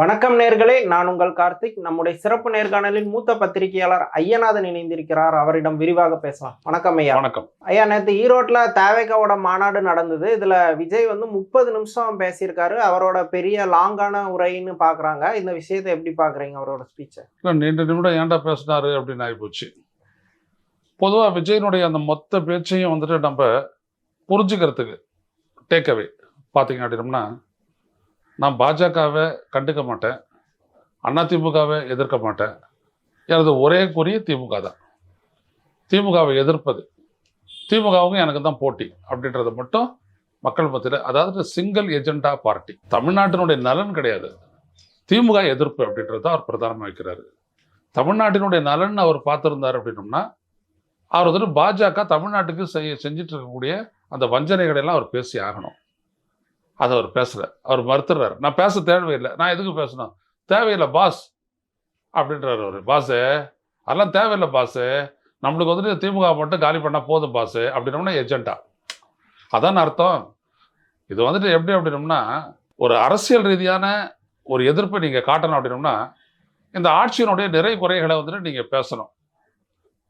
வணக்கம் நேர்களே நான் உங்கள் கார்த்திக். நம்முடைய சிறப்பு நேர்காணலில் மூத்த பத்திரிகையாளர் ஐயநாதன் இணைந்திருக்கிறார். அவரிடம் விரிவாக பேசலாம். வணக்கம் ஐயா. வணக்கம். ஐயா நேற்று ஈரோட்ல தேவைக்காவோட மாநாடு நடந்தது. இதுல விஜய் வந்து முப்பது நிமிஷம் பேசியிருக்காரு. அவரோட பெரிய லாங்கான உரைன்னு பாக்குறாங்க. இந்த விஷயத்தை எப்படி பாக்குறீங்க அவரோட ஸ்பீச்சை நீண்ட நிமிடம் ஏன்டா பேசினாரு அப்படின்னு ஆகிப்போச்சு பொதுவாக விஜயனுடைய அந்த மொத்த பேச்சையும் வந்துட்டு நம்ம புரிஞ்சுக்கிறதுக்கு டேக்அவே பார்த்தீங்க அப்படின்னம்னா நான் பாஜகவை கண்டுக்க மாட்டேன். அண்ணா திமுகவை எதிர்க்க மாட்டேன். எனது ஒரே குறி திமுக தான். திமுகவை எதிர்ப்பது. திமுகவுக்கும் எனக்கு தான் போட்டி அப்படின்றத மட்டும் மக்கள் மத்தியில் அதாவது சிங்கிள் எஜெண்டா பார்ட்டி தமிழ்நாட்டினுடைய நலன் கிடையாது. திமுக எதிர்ப்பு அப்படின்றத அவர் பிரதானமாக வைக்கிறாரு. தமிழ்நாட்டினுடைய நலன் அவர் பார்த்துருந்தார் அப்படின்னோம்னா அவர் வந்துட்டு பாஜக தமிழ்நாட்டுக்கு செய்ய செஞ்சிட்டு இருக்கக்கூடிய அந்த வஞ்சனைகளை எல்லாம் அவர் பேசி ஆகணும். அதை அவர் பேசல. அவர் மறுத்துறாரு. நான் பேச தேவையில்லை. நான் எதுக்கு பேசணும்? தேவையில்லை பாஸ் அப்படின்றார் அவர். பாஸு அதெல்லாம் தேவையில்லை பாஸு நம்மளுக்கு வந்துட்டு திமுக மட்டும் காலி பண்ணால் போதும் பாஸு அப்படின்னோம்னா எஜெண்டா அதான் அர்த்தம். இது வந்துட்டு எப்படி அப்படின்னோம்னா ஒரு அரசியல் ரீதியான ஒரு எதிர்ப்பை நீங்கள் காட்டணும் அப்படின்னோம்னா இந்த ஆட்சியினுடைய நிறை குறைகளை வந்துட்டு நீங்கள் பேசணும்.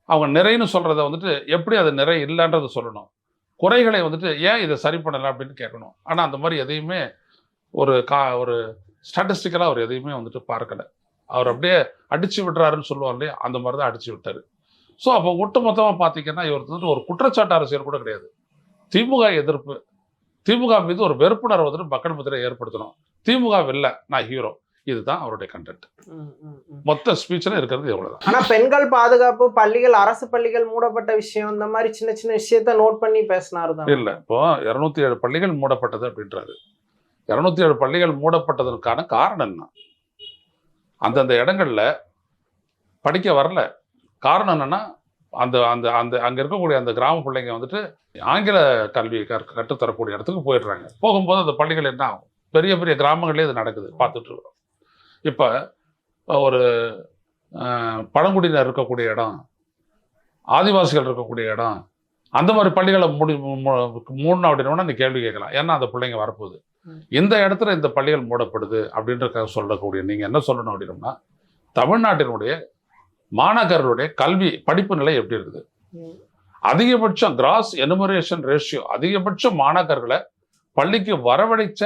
அவங்க நிறைன்னு சொல்கிறத வந்துட்டு எப்படி அது நிறை இல்லைன்றதை சொல்லணும். குறைகளை வந்துட்டு ஏன் இதை சரி பண்ணலை அப்படின்னு கேட்கணும். ஆனால் அந்த மாதிரி எதையுமே ஒரு கா ஒரு ஸ்டாட்டிஸ்டிக்கலாக அவர் எதையுமே வந்துட்டு பார்க்கலை. அவர் அப்படியே அடித்து விடுறாருன்னு சொல்லுவார் இல்லையா? அந்த மாதிரி தான் அடித்து விட்டார். ஸோ அப்போ ஒட்டு மொத்தமாக பார்த்தீங்கன்னா இவர் வந்துட்டு ஒரு குற்றச்சாட்டு அரசியல் கூட கிடையாது. திமுக எதிர்ப்பு திமுக மீது ஒரு வெறுப்புணர்வு வந்துட்டு மக்கள் மத்தியில் ஏற்படுத்தணும். திமுக இல்லை நான் ஹீரோ இதுதான் அவருடைய கண்டென்ட் மொத்த ஸ்பீச்சில் இருக்கிறது எவ்வளோதான் ஆனா பெண்கள் பாதுகாப்பு பள்ளிகள் அரசு பள்ளிகள் மூடப்பட்ட விஷயம் இந்த மாதிரி சின்ன சின்ன விஷயத்த நோட் பண்ணி பேசினாரு தான். இல்லை இப்போ இரநூத்தி ஏழு பள்ளிகள் மூடப்பட்டது அப்படின்றாரு. இரநூத்தி ஏழு பள்ளிகள் மூடப்பட்டதற்கான காரணம் என்ன? அந்தந்த இடங்கள்ல படிக்க வரல. காரணம் என்னன்னா அந்த அந்த அந்த அங்கே இருக்கக்கூடிய அந்த கிராம பிள்ளைங்க வந்துட்டு ஆங்கில கல்வி கற் கற்றுத்தரக்கூடிய இடத்துக்கு போயிடுறாங்க. போகும்போது அந்த பள்ளிகள் என்ன ஆகும்? பெரிய பெரிய கிராமங்களே இது நடக்குது. பார்த்துட்டு இருக்கோம். இப்போ ஒரு பழங்குடியினர் இருக்கக்கூடிய இடம் ஆதிவாசிகள் இருக்கக்கூடிய இடம் அந்த மாதிரி பள்ளிகளை மூடி மூடணும் அப்படின்னா நீ கேள்வி கேட்கலாம் ஏன்னா அந்த பிள்ளைங்க வரப்போகுது. இந்த இடத்துல இந்த பள்ளிகள் மூடப்படுது அப்படின்ற சொல்லக்கூடிய நீங்கள் என்ன சொல்லணும் அப்படின்னா தமிழ்நாட்டினுடைய மாணவர்களுடைய கல்வி படிப்பு நிலை எப்படி இருக்குது. அதிகபட்சம் கிராஸ் எனுமரேஷன் ரேஷியோ அதிகபட்ச மாணவர்களை பள்ளிக்கு வரவழைச்ச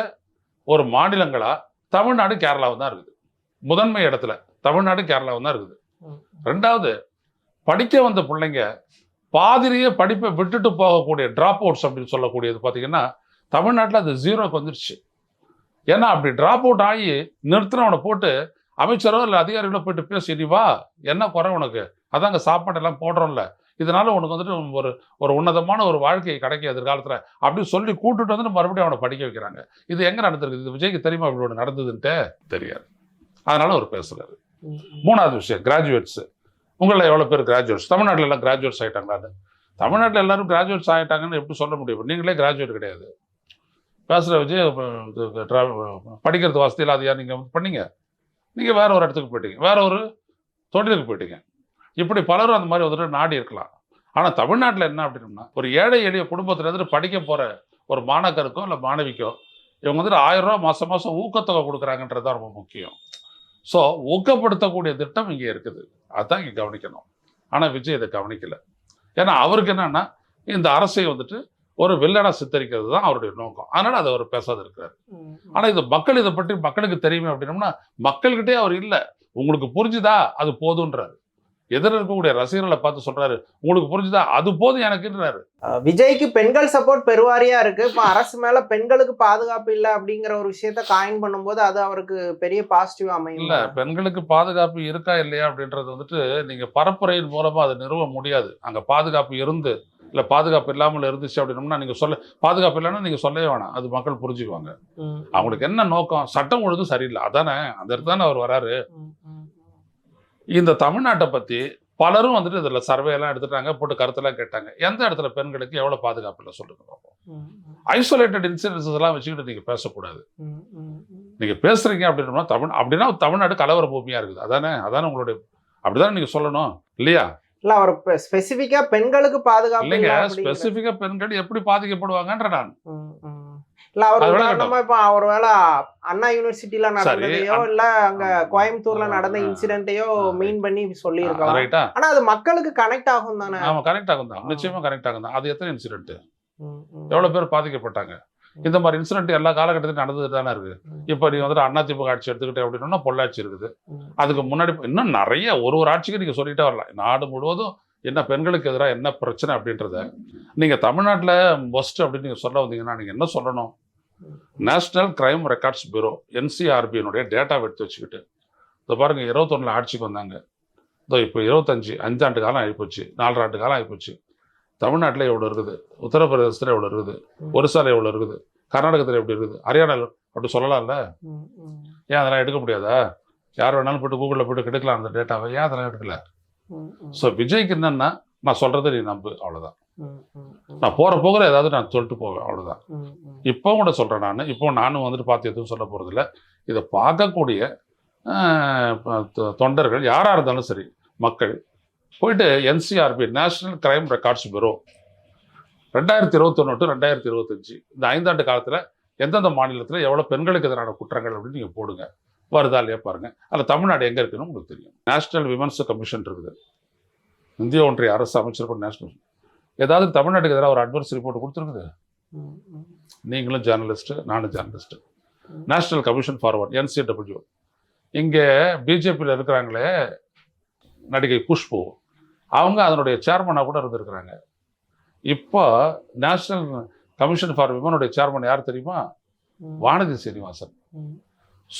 ஒரு மாநிலங்களா தமிழ்நாடு கேரளாவும் தான் இருக்குது முதன்மை இடத்துல தமிழ்நாடு கேரளாவும் தான் இருக்குது. ரெண்டாவது படிக்க வந்த பிள்ளைங்க பாதிரியே படிப்பை விட்டுட்டு போகக்கூடிய ட்ராப் அவுட்ஸ் அப்படின்னு சொல்லக்கூடியது பார்த்தீங்கன்னா தமிழ்நாட்டில் அது ஜீரோக்கு வந்துருச்சு. ஏன்னா அப்படி ட்ராப் அவுட் ஆகி நிறுத்தினவனை போட்டு அமைச்சரோ இல்லை அதிகாரிகளோ போயிட்டு பேசி நீ வா என்ன குறை உனக்கு? அதாங்க சாப்பாடெல்லாம் போடுறோம்ல. இதனால உனக்கு வந்துட்டு ஒரு ஒரு உன்னதமான ஒரு வாழ்க்கை கிடைக்கும் எதிர்காலத்தில் அப்படின்னு சொல்லி கூட்டுட்டு வந்து மறுபடியும் அவனை படிக்க வைக்கிறாங்க. இது எங்கே நடந்திருக்கு இது விஜய்க்கு தெரியுமா? இப்படி ஒன்று நடந்ததுன்ட்டு? தெரியாது. அதனால அவர் பேசுறாரு. ம். மூணாவது விஷயம் கிராஜுவேட்ஸ் உங்களில் எவ்வளோ பேர் கிராஜுவேட்ஸ் தமிழ்நாட்டில் எல்லாம் கிராஜுவேட்ஸ் ஆகிட்டாங்களான்னு தமிழ்நாட்டில் எல்லாரும் கிராஜுவேட்ஸ் ஆகிட்டாங்கன்னு எப்படி சொல்ல முடியும்? நீங்களே கிராஜுவேட் கிடையாது. பேசுகிற வச்சு படிக்கிறது வசதி இல்லாதையா நீங்கள் பண்ணீங்க? நீங்கள் வேற ஒரு இடத்துக்கு போயிட்டீங்க. வேற ஒரு தொழிலுக்கு போயிட்டீங்க. இப்படி பலரும் அந்த மாதிரி வந்துட்டு நாடி இருக்கலாம். ஆனால் தமிழ்நாட்டில் என்ன அப்படின்னா ஒரு ஏழை எளிய குடும்பத்துல இருந்து படிக்க போகிற ஒரு மாணவருக்கோ இல்லை மாணவிக்கோ இவங்க வந்துட்டு ஆயிரம் ரூபா மாதம் மாதம் ஊக்கத்தொகை கொடுக்குறாங்கன்றது தான் ரொம்ப முக்கியம். ஸோ ஊக்கப்படுத்தக்கூடிய திட்டம் இங்கே இருக்குது. அதான் இங்கே கவனிக்கணும். ஆனால் விஜய் இதை கவனிக்கல. ஏன்னா அவருக்கு என்னன்னா இந்த அரசை வந்துட்டு ஒரு வில்லனா சித்தரிக்கிறது தான் அவருடைய நோக்கம். அதனால அதை அவர் பேசாத இருக்கிறார். ஆனால் இது மக்கள் இதை பற்றி மக்களுக்கு தெரியுமே அப்படின்னம்னா மக்கள்கிட்டே அவர் இல்லை. உங்களுக்கு புரிஞ்சுதா? அது போதுன்றாரு. எதிர இருக்கக்கூடிய ரசிகர்களை பார்த்து சொல்றாரு. உங்களுக்கு புரிஞ்சுதா? அது போதும் எனக்குன்றாரு. விஜய்க்கு பெண்கள் சப்போர்ட் பெருவாரியா இருக்கு. இப்ப அரசு மேல பெண்களுக்கு பாதுகாப்பு இல்ல அப்படிங்கிற ஒரு விஷயத்த காயின் பண்ணும்போது அது அவருக்கு பெரிய பாசிட்டிவ் அமையும். இல்ல பெண்களுக்கு பாதுகாப்பு இருக்கா இல்லையா அப்படின்றது வந்துட்டு நீங்க பரப்புரையின் மூலமா அதை நிறுவ முடியாது. அங்க பாதுகாப்பு இருந்து இல்ல பாதுகாப்பு இல்லாமல் இருந்துச்சு அப்படின்னம்னா நீங்க சொல்ல பாதுகாப்பு இல்லைன்னா நீங்க சொல்லவே வேணாம். அது மக்கள் புரிஞ்சுக்குவாங்க. அவங்களுக்கு என்ன நோக்கம்? சட்டம் ஒழுங்கு சரியில்லை. அதானே? அந்த இடத்துல தானே அவர் வராரு. இந்த தமிழ்நாட்டை பத்தி பலரும் வந்துட்டு இதுல சர்வே எல்லாம் எடுத்துட்டாங்க போட்டு கருத்தெல்லாம் கேட்டாங்க எந்த இடத்துல பெண்களுக்கு எவ்வளவு பாதுகாப்பு இல்லை சொல்லுங்க பார்ப்போம். ஐசோலேட்டட் இன்சிடென்சஸ் எல்லாம் வச்சுக்கிட்டு நீங்க பேசக்கூடாது ம். ம். நீங்க பேசுறீங்க அப்படின்னா தமிழ் அப்படின்னா தமிழ்நாடு கலவர பூமியா இருக்குது அதானே அதானே உங்களுடைய அப்படிதானே நீங்க சொல்லணும் இல்லையா இல்ல அவர் ஸ்பெசிபிக்கா பெண்களுக்கு பாதுகாப்பு இல்லைங்க இல்ல அப்படிங்கிற- ஸ்பெசிஃபிக்கா பெண்கள் எப்படி பாதிக்கப்படுவாங்கன்ற நான். இல்ல அவர். உதாரணமா இப்ப ஒருவேளை அண்ணா யூனிவர்சிட்டில நடந்ததையோ இல்ல அங்க கோயம்புத்தூர்ல நடந்த இன்சிடென்ட்டையோ மீன் பண்ணி சொல்லி இருக்கலாம் ரைட்டா ஆனா அது மக்களுக்கு கனெக்ட் ஆகும் தானே? ஆமா கரெக்ட் ஆகும் தான். நிச்சயமா கரெக்ட் ஆகும் தான். அது எத்தனை இன்சிடென்ட். எவ்வளவு பேர் பாதிக்கப்பட்டாங்க? இந்த மாதிரி இன்சிடென்ட் எல்லா காலகட்டத்திலும் நடந்துட்டு தானே இருக்கு. இப்போ நீ வந்துட்டு அதிமுக ஆட்சி எடுத்துக்கிட்டே அப்படின்னா பொள்ளாச்சி இருக்குது. அதுக்கு முன்னாடி இன்னும் நிறைய ஒரு ஒரு ஆட்சிக்கு நீங்க சொல்லிட்டே வரலாம். நாடு முழுவதும் என்ன பெண்களுக்கு எதிராக என்ன பிரச்சனை அப்படின்றத நீங்க தமிழ்நாட்டுல ஒஸ்ட் அப்படின்னு நீங்க சொல்ல வந்தீங்கன்னா நீங்க என்ன சொல்லணும்? நேஷனல் கிரைம் ரெக்கார்ட்ஸ் பியூரோ என்சிஆர்பியினுடைய டேட்டா எடுத்து வச்சுக்கிட்டு இதோ பாருங்க இருபத்தொன்னுல ஆட்சிக்கு வந்தாங்க. இதோ இப்போ இருபத்தஞ்சு அஞ்சாண்டு காலம் ஆகிப்போச்சு நாலரை ஆண்டு காலம் ஆகிப்போச்சு தமிழ்நாட்டில் எவ்வளோ இருக்குது? உத்தரப்பிரதேசத்தில் எவ்வளோ இருக்குது? ஒரிசால எவ்வளோ இருக்குது? கர்நாடகத்தில் எப்படி இருக்குது? ஹரியானாவில் அப்படி சொல்லலாம்ல. ஏன் அதெல்லாம் எடுக்க முடியாதா? யார் வேணாலும் போயிட்டு கூகுளில் போயிட்டு எடுக்கலாம் அந்த டேட்டாவை ஏன் அதெல்லாம் எடுக்கல. ஸோ விஜய்க்கு என்னன்னா நான் சொல்றதை நீ நம்பு அவ்வளோதான். நான் போகிற போகிற ஏதாவது நான் சொல்லிட்டு போவேன் அவ்வளோதான். இப்போ கூட சொல்கிறேன் நான். இப்போ நானும் வந்துட்டு பார்த்து எதுவும் சொல்ல போகிறதில்ல இதை பார்க்கக்கூடிய தொண்டர்கள் யாராக இருந்தாலும் சரி மக்கள் போயிட்டு NCRB national crime records bureau ரெண்டாயிரத்தி இருபத்தொன்னு டு ரெண்டாயிரத்தி இருபத்தஞ்சு இந்த ஐந்தாண்டு காலத்தில் எந்தெந்த மாநிலத்தில் எவ்வளோ பெண்களுக்கு எதிரான குற்றங்கள் அப்படின்னு நீங்கள் போடுங்க. வருதா இல்லையா பாருங்க. அதில் தமிழ்நாடு எங்கே இருக்குன்னு உங்களுக்கு தெரியும். நேஷனல் விமன்ஸ் கமிஷன் இருக்குது. இந்திய ஒன்றிய அரசு அமைச்சர் நேஷனல் ஏதாவது தமிழ்நாட்டுக்கு எதிராக ஒரு அட்வர்ஸ் ரிப்போர்ட் கொடுத்துருக்குது. நீங்களும் ஜேர்னலிஸ்ட்டு நானும் journalist. National commission forward NCW இங்கே பிஜேபியில் இருக்கிறாங்களே நடிகை குஷ்பு அவங்க அதனுடைய சேர்மனாக கூட இருந்திருக்கிறாங்க இப்போ நேஷனல் கமிஷன் ஃபார் விமனுடைய சேர்மன் யார் தெரியுமா. வானதி சீனிவாசன்.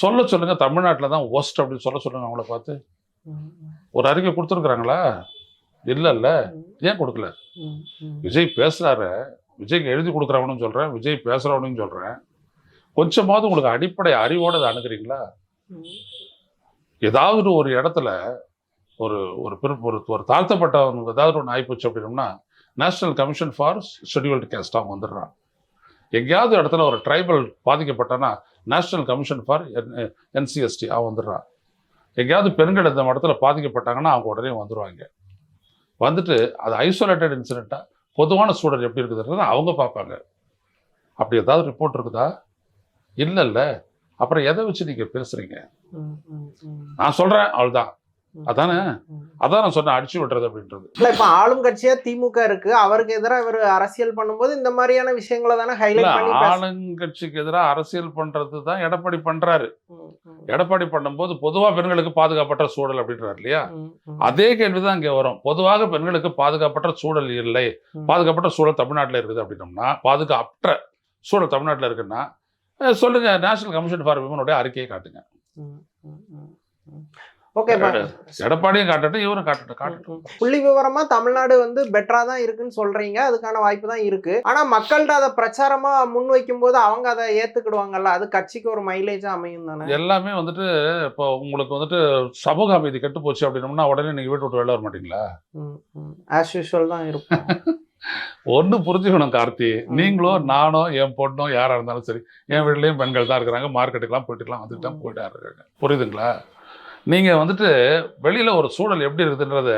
சொல்ல சொல்லுங்க தமிழ்நாட்டில் தான் ஒஸ்ட் அப்படின்னு சொல்ல சொல்லுங்க அவங்கள பார்த்து. ஒரு அறிக்கை கொடுத்துருக்குறாங்களா இல்லைல்ல. ஏன் கொடுக்கல. விஜய் பேசுறாரு. விஜய்க்கு எழுதி கொடுக்குறவனும் சொல்றேன். விஜய் பேசுறவனும் சொல்றேன். கொஞ்சமாவது உங்களுக்கு அடிப்படை அறிவோட அதை அணுகுறீங்களா. ஏதாவது ஒரு இடத்துல ஒரு ஒரு ஒரு ஒரு தாழ்த்தப்பட்டவனுக்கு ஏதாவது ஒன்று ஆயிப்போச்சு அப்படின்னோம்னா national commission for scheduled caste அவன் வந்துடுறான். எங்கேயாவது இடத்துல ஒரு ட்ரைபல் பாதிக்கப்பட்டானா நேஷனல் கமிஷன் ஃபார் என்சிஎஸ்டி அவன் வந்துடுறான். எங்கேயாவது பெண்கள் இந்த இடத்துல பாதிக்கப்பட்டாங்கன்னா அவங்க உடனே வந்துடுவாங்க வந்துட்டு அது ஐசோலேட்டட் இன்சிடெண்ட்டாக பொதுவான சூழல் எப்படி இருக்குதுன்றதை அவங்க பார்ப்பாங்க. அப்படி ஏதாவது ரிப்போர்ட் இருக்குதா? இல்லை இல்லை அப்புறம் எதை வச்சு நீங்கள் பேசுகிறீங்க. நான் சொல்கிறேன் அவ்வளோதான் அதானே. அதான் நான் சொன்னேன் அடிச்சு விட்டுறது அப்படின்றது. இல்ல இப்ப ஆளும் கட்சியா திமுக இருக்கு. அவருக்கு எதிரா இவர் அரசியல் பண்ணும்போது இந்த மாதிரியான விஷயங்களை தானே ஹைலைட் பண்ணி ஆளுங்கட்சிக்கு எதிராக அரசியல் பண்றது தான் எடப்பாடி பண்றாரு. எடப்பாடி பண்ணும்போது பொதுவா பெண்களுக்கு பாதுகாப்பற்ற சூழல் அப்படின்றாரு இல்லையா. அதே கேள்விதான் இங்க வரும். பொதுவாக பெண்களுக்கு பாதுகாப்பற்ற சூழல் இல்லை. பாதுகாப்பற்ற சூழல் தமிழ்நாட்டில் இருக்குது அப்படின்னோம்னா பாதுகாப்பற்ற சூழல் தமிழ்நாட்டில் இருக்குன்னா சொல்லுங்க நேஷனல் கமிஷன் ஃபார் விமனுடைய அறிக்கையை காட்டுங்க. ஓகே எடப்பாடியும் காட்டட்டும் இவரும் காட்டட்டும் காட்டட்டும். புள்ளி விவரமா தமிழ்நாடு வந்து பெட்டரா தான் இருக்குன்னு சொல்றீங்க. அதுக்கான வாய்ப்பு தான் இருக்கு. ஆனா மக்கள்கிட்ட அதை பிரச்சாரமா முன் வைக்கும் போது அவங்க அதை ஏத்துக்கிடுவாங்கல்ல? அது கட்சிக்கு ஒரு மைலேஜா அமையும் தானே? எல்லாமே வந்துட்டு இப்போ உங்களுக்கு வந்துட்டு சமூக அமைதி கெட்டு போச்சு அப்படின்னோம்னா உடனே நீங்க வீட்டு விட்டு வெளில வர மாட்டீங்களா? ஆஸ் யூஷுவல் தான் இருக்கும். ஒண்ணு புரிஞ்சுக்கணும் கார்த்தி. ம். நீங்களோ நானோ என் பொண்ணோ யாரா இருந்தாலும் சரி என் வீட்லயும் பெண்கள் தான் இருக்கிறாங்க. மார்க்கெட்டுக்கெல்லாம் போயிட்டுலாம் வந்துட்டு தான். போயிட்டா இருக்காங்க. புரியுதுங்களா? நீங்க வந்துட்டு வெளியில ஒரு சூழல் எப்படி இருக்குதுன்றத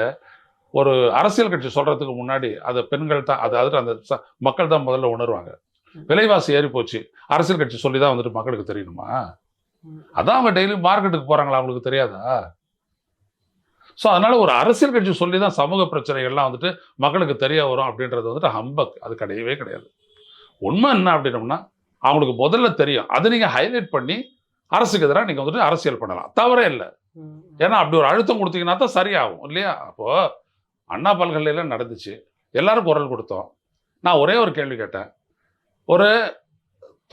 ஒரு அரசியல் கட்சி சொல்றதுக்கு முன்னாடி அதை பெண்கள் தான் அதாவது அந்த மக்கள் தான் முதல்ல உணர்வாங்க. விலைவாசி ஏறி போச்சு. அரசியல் கட்சி சொல்லி தான் வந்துட்டு மக்களுக்கு தெரியணுமா. அதான் அவங்க டெய்லி மார்க்கெட்டுக்கு போறாங்களா அவங்களுக்கு தெரியாதா? ஸோ அதனால ஒரு அரசியல் கட்சி சொல்லி தான் சமூக பிரச்சனைகள்லாம் வந்துட்டு மக்களுக்கு தெரிய வரும் அப்படின்றது வந்துட்டு ஹம்பக் அது கிடையவே கிடையாது. உண்மை என்ன அப்படின்னோம்னா அவங்களுக்கு முதல்ல தெரியும். அதை நீங்கள் ஹைலைட் பண்ணி அரசுக்கு எதிராக நீங்கள் வந்துட்டு அரசியல் பண்ணலாம். தவறே இல்லை. ஏன்னா அப்படி ஒரு அழுத்தம் கொடுத்தீங்கன்னா தான் சரியாகும் இல்லையா? அப்போது அண்ணா பல்கலையில் நடந்துச்சு. எல்லாரும் குரல் கொடுத்தோம். நான் ஒரே ஒரு கேள்வி கேட்டேன். ஒரு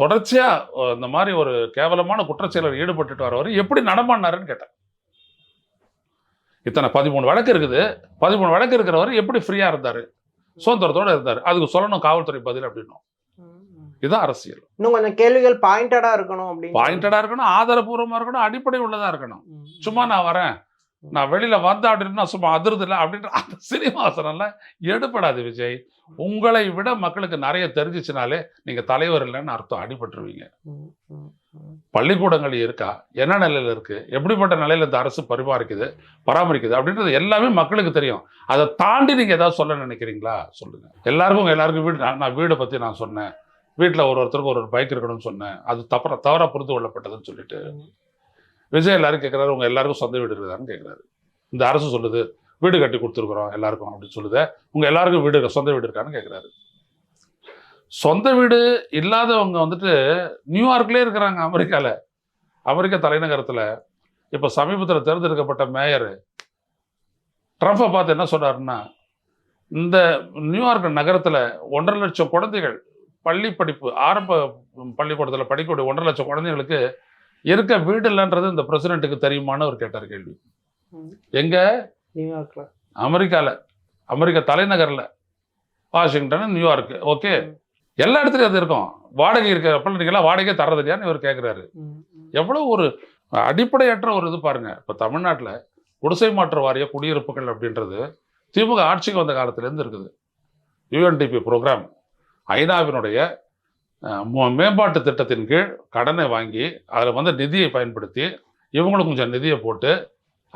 தொடர்ச்சியாக இந்த மாதிரி ஒரு கேவலமான குற்றச்செயலில் ஈடுபட்டுட்டு வரவர் எப்படி நடமாடினாருன்னு கேட்டேன். இத்தனை பதிமூணு வழக்கு இருக்குது. பதிமூணு வழக்கு இருக்கிறவர் எப்படி ஃப்ரீயாக இருந்தார்? சுதந்திரத்தோடு இருந்தார். அதுக்கு சொல்லணும் காவல்துறை பதில் அப்படின்னும். இதுதான் அரசியல். இன்னும் கொஞ்சம் கேள்விகள் பாயிண்டடா இருக்கணும் அப்படின்னு பாயிண்டடா இருக்கணும் ஆதாரபூர்வமா இருக்கணும் அடிப்படை உள்ளதா இருக்கணும். சும்மா நான் வரேன். நான் வெளியில வந்தேன் அப்படின்னு நான் சும்மா அதிர்து இல்லை அப்படின்ற அந்த சினிமாசனம்லாம் எடுபடாது விஜய். உங்களை விட மக்களுக்கு நிறைய தெரிஞ்சிச்சுனாலே நீங்க தலைவர் இல்லைன்னு அர்த்தம் அடிபட்டுருவீங்க. பள்ளிக்கூடங்கள் இருக்கா? என்ன நிலையில இருக்கு? எப்படிப்பட்ட நிலையில இந்த அரசு பரிமாறிக்குது பராமரிக்குது அப்படின்றது எல்லாமே மக்களுக்கு தெரியும். அதை தாண்டி நீங்க ஏதாவது சொல்ல நினைக்கிறீங்களா? சொல்லுங்க. எல்லாருக்கும் எல்லாருக்கும் வீடு நான் வீடை பத்தி நான் சொன்னேன். வீட்டில் ஒரு ஒருத்தருக்கு ஒரு ஒரு பைக் இருக்கணும்னு சொன்னேன். அது தப்பற தவறாக புரிந்து கொள்ளப்பட்டதுன்னு சொல்லிட்டு. விஜய் எல்லாரும் கேட்குறாரு உங்க எல்லாருக்கும் சொந்த வீடு இருக்குதான்னு கேட்குறாரு இந்த அரசு சொல்லுது வீடு கட்டி கொடுத்துருக்குறோம் எல்லாருக்கும் அப்படின்னு சொல்லுது. உங்க எல்லாருக்கும் வீடு சொந்த வீடு இருக்கான்னு கேட்குறாரு சொந்த வீடு இல்லாதவங்க வந்துட்டு நியூயார்க்லேயே இருக்கிறாங்க அமெரிக்கால. அமெரிக்க தலைநகரத்துல. இப்போ சமீபத்தில் தேர்ந்தெடுக்கப்பட்ட மேயர். ட்ரம்ப்பை பார்த்து என்ன சொல்றாருன்னா இந்த நியூயார்க் நகரத்துல ஒன்றரை லட்சம் குழந்தைகள் பள்ளி படிப்பு ஆரம்ப பள்ளிக்கூடத்தில் படிக்கக்கூடிய ஒன்றரை லட்சம் குழந்தைகளுக்கு இருக்க வீடு இல்லைன்றது இந்த பிரசிடென்ட்டுக்கு தெரியுமான்னு அவர் கேட்டார் கேள்வி. எங்க? அமெரிக்கால. அமெரிக்க தலைநகர்ல. வாஷிங்டன் நியூயார்க் ஓகே. எல்லா இடத்துலயும் அது இருக்கும். வாடகை இருக்க பள்ளிக்கெல்லாம் வாடகை தரது இல்லையான்னு இவர் கேட்குறாரு. எவ்வளவு ஒரு அடிப்படையற்ற ஒரு இது பாருங்க. இப்போ தமிழ்நாட்டுல குடிசை மாற்று வாரிய குடியிருப்புகள் அப்படின்றது திமுக ஆட்சிக்கு வந்த காலத்திலேருந்து இருக்குது. யுஎன்டிபி ப்ரோக்ராம் ஐநாவினுடைய மேம்பாட்டு திட்டத்தின் கீழ் கடனை வாங்கி அதில் வந்து நிதியை பயன்படுத்தி இவங்களும் கொஞ்சம் நிதியை போட்டு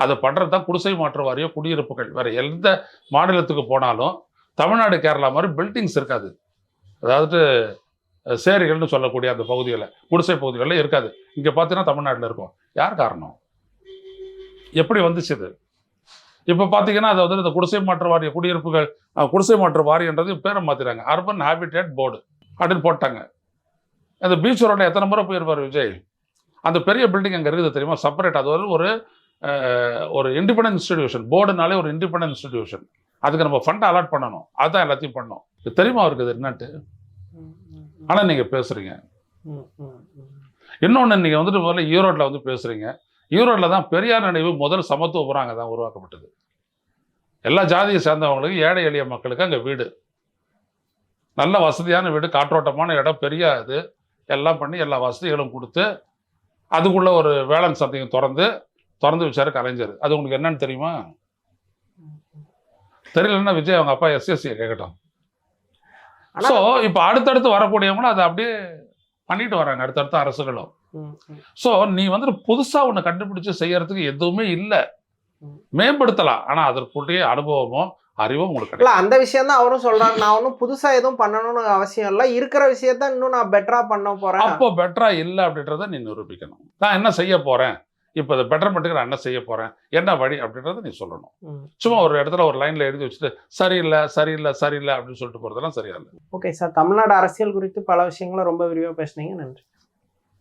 அதை பண்ணுறது தான் குடிசை மாற்று வாரிய குடியிருப்புகள். வேறு எந்த மாநிலத்துக்கு போனாலும் தமிழ்நாடு கேரளா மாதிரி பில்டிங்ஸ் இருக்காது. அதாவது சேரிகள்னு சொல்லக்கூடிய அந்த பகுதிகளில் குடிசை பகுதிகளில் இருக்காது. இங்கே பார்த்தீங்கன்னா தமிழ்நாட்டில் இருக்கும். யார் காரணம்? எப்படி வந்துச்சு இது? இப்போ பார்த்தீங்கன்னா அது வந்து இந்த குடிசை மாற்று வாரிய குடியிருப்புகள் குடிசை மாற்று வாரியன்றது பேரை மாற்றிட்டாங்க அர்பன் ஹேபிடேட் போர்டு அப்படின்னு போட்டாங்க. அந்த பீச் ரோட்ல எத்தனை முறை போயிருப்பார் விஜய்? அந்த பெரிய பில்டிங் அங்கே இருக்குது தெரியுமா? செப்பரேட் அது வந்து ஒரு ஒரு இண்டிபெண்டன்ட் இன்ஸ்டிடியூஷன் போர்டுனாலே ஒரு இண்டிபெண்டன்ட் இன்ஸ்டிடியூஷன் அதுக்கு நம்ம ஃபண்ட் அலாட் பண்ணணும். அதான் எல்லாத்தையும் பண்ணோம் இது தெரியுமா அவருக்கு இது என்னன்ட்டு. ஆனால் நீங்கள் பேசுகிறீங்க. இன்னொன்று நீங்கள் வந்துட்டு முதல்ல ஈரோட்டில் வந்து பேசுகிறீங்க ஈரோட்டில் தான் பெரியார் நினைவு முதல் சமத்துவ புறாங்க தான் உருவாக்கப்பட்டது. எல்லா ஜாதியை சேர்ந்தவங்களுக்கு ஏழை எளிய மக்களுக்கு அங்கே வீடு. நல்ல வசதியான வீடு காற்றோட்டமான இடம் பெரிய இது. எல்லாம் பண்ணி எல்லா வசதிகளும் கொடுத்து அதுக்குள்ள ஒரு வேளாண் சந்தையும் திறந்து திறந்து வச்சாரு கலைஞர். அது உங்களுக்கு என்னன்னு தெரியுமா? தெரியலன்னா விஜய் அவங்க அப்பா எஸ்எஸ்சியை கேட்கட்டும் ஸோ இப்போ அடுத்தடுத்து வரக்கூடியவங்களும் அதை அப்படியே பண்ணிட்டு வராங்க அடுத்தடுத்த அரசுகளும். ஸோ நீ வந்துட்டு புதுசா ஒன்று கண்டுபிடிச்சு செய்யறதுக்கு எதுவுமே இல்லை. மேம்படுத்தலாம். ஆனா அதற்குரிய அனுபவமோ அறிவோ உங்களுக்கு இல்ல அந்த விஷயம் தான் அவரும் சொல்றாரு. நான் ஒன்றும் புதுசா எதுவும் பண்ணணும்னு அவசியம் இல்லை. இருக்கிற விஷயத்த இன்னும் நான் பெட்டரா பண்ண போறேன். அப்போ பெட்டரா இல்லை அப்படின்றத நீ நிரூபிக்கணும். நான் என்ன செய்ய போறேன்? இப்போ இந்த பெட்டர்மெண்ட்டுக்கு நான் என்ன செய்ய போறேன்? என்ன வழி? அப்படின்றத நீ சொல்லணும். சும்மா ஒரு இடத்துல ஒரு லைன்ல எழுதி வச்சுட்டு சரியில்லை சரியில்லை சரியில்லை அப்படின்னு சொல்லிட்டு போறதெல்லாம் சரியா இல்லை ஓகே சார் தமிழ்நாடு அரசியல் குறித்து பல விஷயங்களை ரொம்ப விரிவாக பேசுனீங்க. நன்றி.